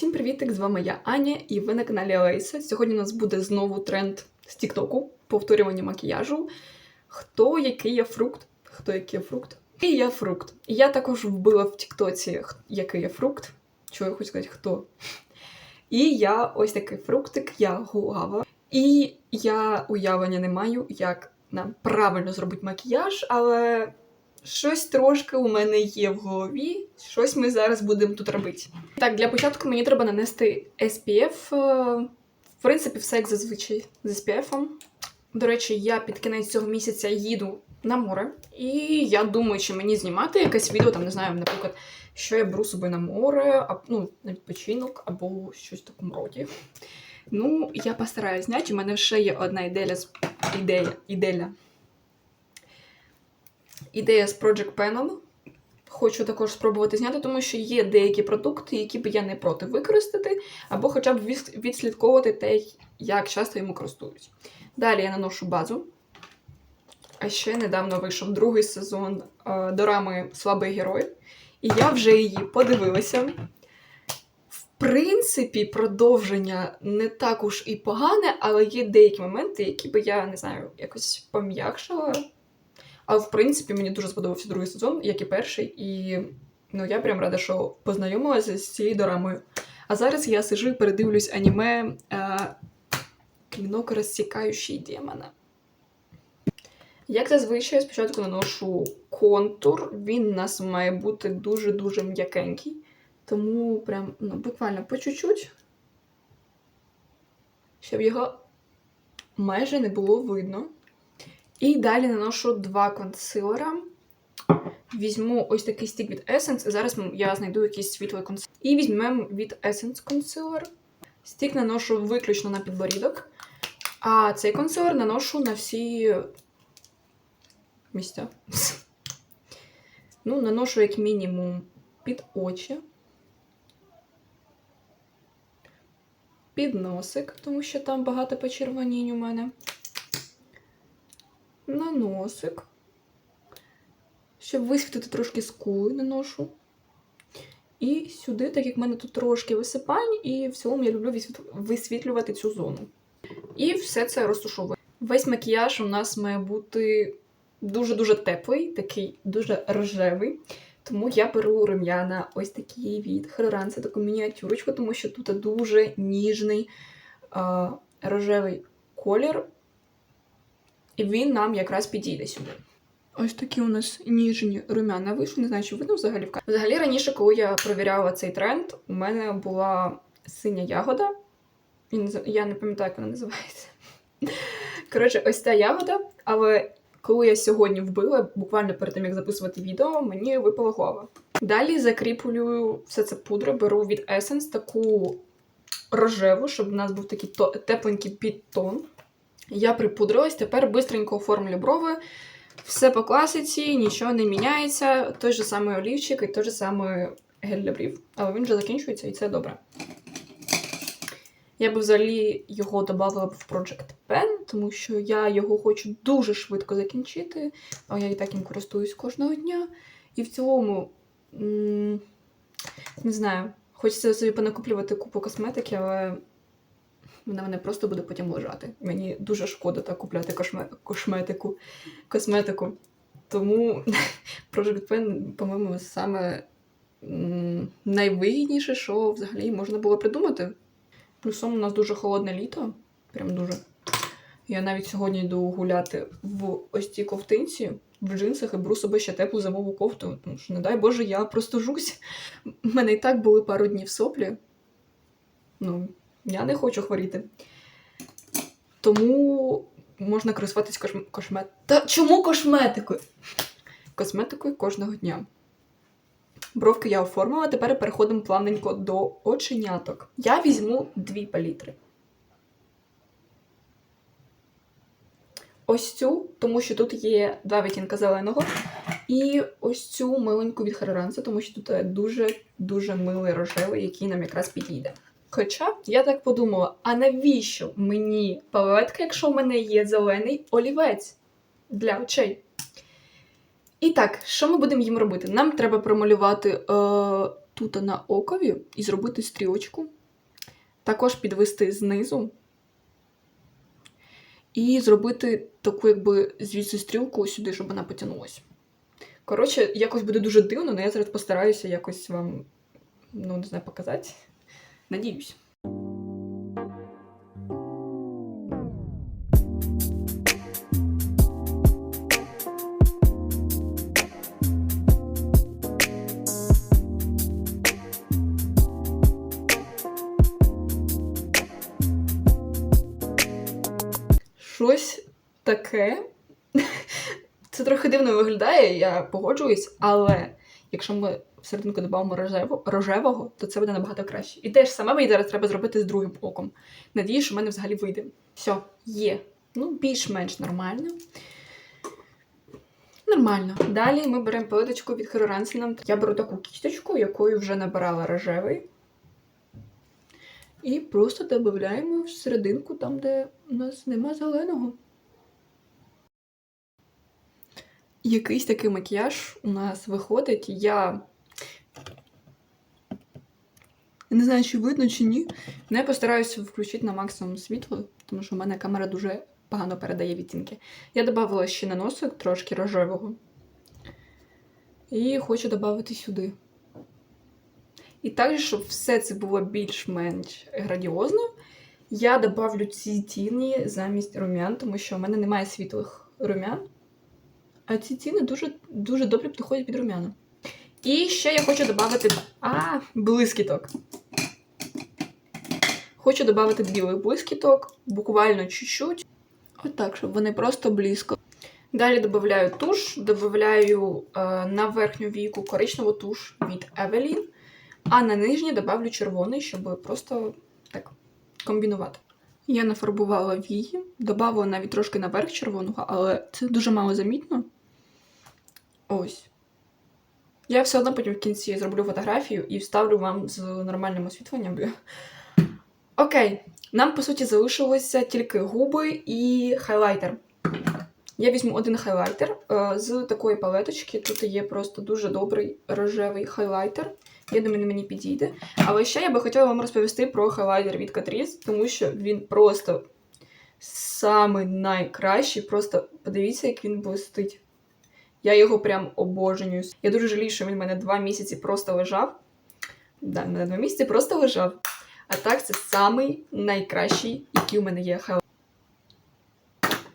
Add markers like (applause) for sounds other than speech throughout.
Всім привітик! З вами я Аня, і ви на каналі Олейса. Сьогодні у нас буде знову тренд з Тіктоку, повторювання макіяжу. Хто який є фрукт? Хто який є фрукт? І я фрукт. І я також вбила в Тіктоці, який є фрукт. Що я хочу сказати, хто? І я ось такий фруктик, я гуава. І я уявлення не маю, як нам правильно зробити макіяж, але щось трошки у мене є в голові. Щось ми зараз будемо тут робити. Так, для початку мені треба нанести SPF. е, В принципі, все як зазвичай з SPF. До речі, я під кінець цього місяця їду на море. І я думаю, чи мені знімати якесь відео, там не знаю, наприклад, що я беру з собою на море, а, ну, на відпочинок або щось в такому роді. Ну, я постараюсь зняти. У мене ще є одна ідея ідея, ідея. Ідея з Project Panel. Хочу також спробувати зняти, тому що є деякі продукти, які б я не проти використати, або хоча б відслідковувати те, як часто йому користуюсь. Далі я наношу базу. А ще недавно вийшов другий сезон е, дорами Слабий герой. І я вже її подивилася. В принципі, продовження не так уж і погане, але є деякі моменти, які би я не знаю, якось пом'якшила. Але в принципі мені дуже сподобався другий сезон, як і перший, і ну я прям рада, що познайомилася з цією дорамою. А зараз я сижу і передивлюсь аніме е, Клінок розсікаючий демона. Як зазвичай, спочатку наношу контур, він у нас має бути дуже-дуже м'якенький. Тому прям ну, буквально по чуть-чуть, щоб його майже не було видно. І далі наношу два консилера. Візьму ось такий стік від Essence. Зараз я знайду якийсь світлий консилер. І візьмемо від Essence консилер. Стік наношу виключно на підборідок. А цей консилер наношу на всі місця. Ну, наношу як мінімум під очі. Під носик, тому що там багато почервонінь у мене на носик. Щоб висвітлити трошки скули наношу. І сюди, так як в мене тут трошки висипань, і в цілому я люблю висвітлювати цю зону. І все це розташовую. Весь макіяж у нас має бути дуже-дуже теплий, такий дуже рожевий. Тому я беру рум'яна ось такі від Хелеран. Це таку мініатюрочку, тому що тут дуже ніжний а, рожевий колір. І він нам якраз підійде сюди. Ось такі у нас ніжні румяна вийшли. Не знаю, чи видно взагалі в. Взагалі, раніше, коли я провіряла цей тренд, у мене була синя ягода. Я не пам'ятаю, як вона називається. (laughs) Коротше, ось ця ягода, але коли я сьогодні вбила, буквально перед тим, як записувати відео, мені випала голова. Далі закріплюю все це пудру, беру від Essence таку рожеву, щоб у нас був такий тепленький підтон. Я припудрилась, тепер бистренько оформлю брови. Все по класиці, нічого не міняється. Той же самий олівчик і той же самий гель для брів. Але він вже закінчується і це добре. Я би взагалі його додавала б в Project Pen, тому що я його хочу дуже швидко закінчити, а я і так їм користуюсь кожного дня. І в цілому, не знаю, хочеться собі понакуплювати купу косметики, але вона мене просто буде потім лежати. Мені дуже шкода так купляти кошме... кошметику, косметику. Тому (laughs) Project Pen, по-моєму, саме найвигідніше, що взагалі можна було придумати. Плюсом у нас дуже холодне літо. Прям дуже. Я навіть сьогодні йду гуляти в ось цій ковтинці, в джинсах і беру собі ще теплу зимову кофту. Тому що, не дай Боже, я простужусь. (laughs) У мене і так були пару днів соплі. Ну, я не хочу хворіти. Тому можна користуватись кошм... кошмет... Та чому косметикою? Косметикою кожного дня. Бровки я оформила, тепер переходимо плавненько до оченяток. Я візьму дві палітри. Ось цю, тому що тут є два відтінка зеленого. І ось цю миленьку від Хереранса, тому що тут дуже-дуже милий рожевий, який нам якраз підійде. Хоча я так подумала: а навіщо мені палетка, якщо в мене є зелений олівець для очей? І так, що ми будемо їм робити? Нам треба промалювати е, тут на окові і зробити стрілочку. також підвести знизу і зробити таку, якби звідси стрілку сюди, щоб вона потягнулася. Коротше, якось буде дуже дивно, але я зараз постараюся якось вам, ну, не знаю, показати. Надіюсь. Щось таке. (laughs) Це трохи дивно виглядає, я погоджуюсь, але якщо ми всерединку додамо рожево, рожевого, то це буде набагато краще. І те ж саме мені зараз треба зробити з другим оком. Надію, що в мене взагалі вийде. Все, є. Ну, більш-менш нормально. Нормально. Далі ми беремо пилоточку від Ransom. Я беру таку кісточку, якою вже набирала рожевий. І просто додаємо в серединку, там, де у нас нема зеленого. Якийсь такий макіяж у нас виходить. Я не знаю, чи видно, чи ні. Но я постараюся включити на максимум світло, тому що в мене камера дуже погано передає відтінки. Я додавала ще на носик трошки рожевого. І хочу додати сюди. І так, щоб все це було більш-менш градіозно, я добавлю ці тіні замість рум'ян, тому що в мене немає світлих рум'ян. А ці ціни дуже дуже добре підходять під рум'яна. І ще я хочу додати. Блискіток. Хочу додати білих блискіток, буквально чуть-чуть. Отак, щоб вони просто близько. Далі додаю туш, додаю е, на верхню війку коричневу туш від Evelyn, а на нижній додавлю червоний, щоб просто так комбінувати. Я нафарбувала вії, додавала навіть трошки наверх червоного, але це дуже мало замітно. Ось. Я все одно потім в кінці зроблю фотографію і вставлю вам з нормальним освітленням. Окей, нам, по суті, залишилося тільки губи і хайлайтер. Я візьму один хайлайтер е, з такої палеточки. Тут є просто дуже добрий рожевий хайлайтер. Я думаю, мені підійде. Але ще я би хотіла вам розповісти про хайлайтер від Catrice, тому що він просто самий найкращий. Просто подивіться, як він блистить. Я його прям обожнюю. Я дуже жалію, що він в мене два місяці просто лежав. Да, в мене два місяці просто лежав. А так, це самий найкращий, який у мене є хайлайтер.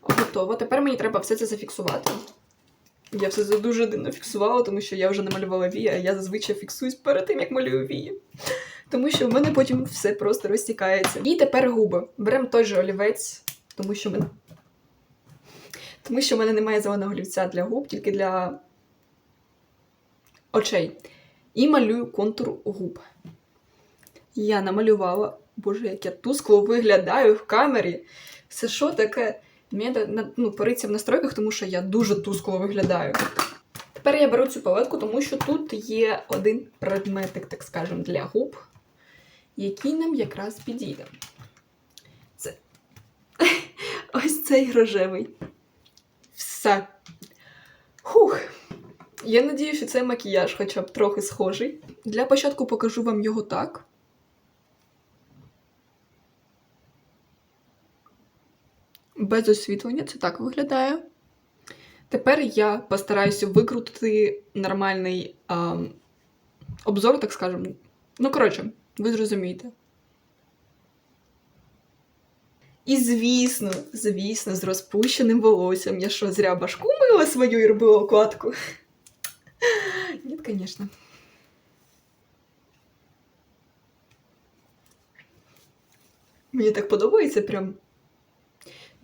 Готово. Тепер мені треба все це зафіксувати. Я все це дуже дивно фіксувала, тому що я вже намалювала вії, а я зазвичай фіксуюсь перед тим, як малюю вії. Тому що в мене потім все просто розтікається. І тепер губи. Беремо той же олівець, тому що мене. Тому що в мене немає зеленого олівця для губ, тільки для очей. І малюю контур губ. Я намалювала, боже, як я тускло виглядаю в камері. Це що таке? Мені ну, пориться в настройках, тому що я дуже тускло виглядаю. Тепер я беру цю палетку, тому що тут є один предметик, так скажемо, для губ, який нам якраз підійде. Це (laughs) ось цей рожевий. Все. Хух. Я надію, що цей макіяж хоча б трохи схожий. Для початку покажу вам його так. Без освітлення це так виглядає. Тепер я постараюся викрутити нормальний а, обзор, так скажемо. Ну, коротше, ви зрозумієте. І звісно, звісно, з розпущеним волоссям. Я що, зря башку мила свою і робила окладку? Ні, звісно. Мені так подобається прям.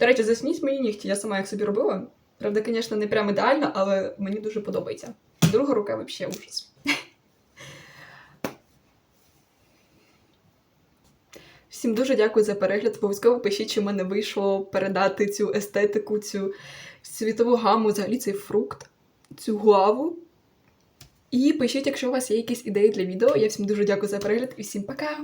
До речі, засніть мої нігті, я сама їх собі робила. Правда, звісно, не прям ідеально, але мені дуже подобається. Друга рука взагалі ужас. Всім дуже дякую за перегляд. Обов'язково пишіть, чи в мене вийшло передати цю естетику, цю світову гаму, взагалі цей фрукт, цю главу. І пишіть, якщо у вас є якісь ідеї для відео. Я всім дуже дякую за перегляд і всім пока!